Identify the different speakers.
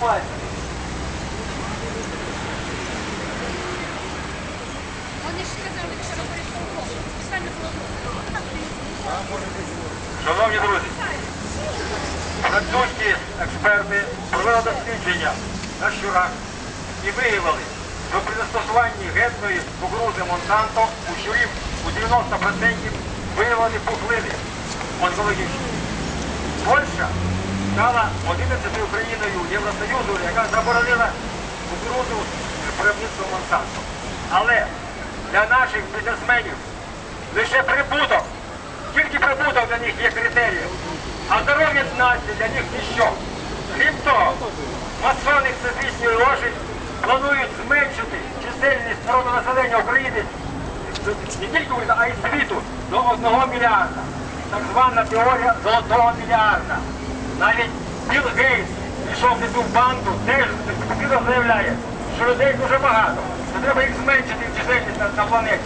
Speaker 1: пальцем.
Speaker 2: Вони ж сказали, що
Speaker 3: Шановні друзі, французькі експерти провели дослідження на щурах і виявили, що при застосуванні гетної кукурузи Монсанто у щурів у 90% виявлені пухлини онкологічні. Польща стала 11 країною Євросоюзу, яка заборонила кукурудзу виробництва Монсанто. Але для наших бізнесменів лише прибуток, тільки прибуток для них є критерієм, а здоров'я нації для них ніщо. Крім того, масони всесвітньої ложі планують зменшити чисельність народу населення України не тільки а й світу до одного мільярда. Так звана теорія золотого мільярда. Навіть Білл Гейтс пішов в цю банду, теж заявляє, що людей дуже багато, що треба їх зменшити чисельність на планеті.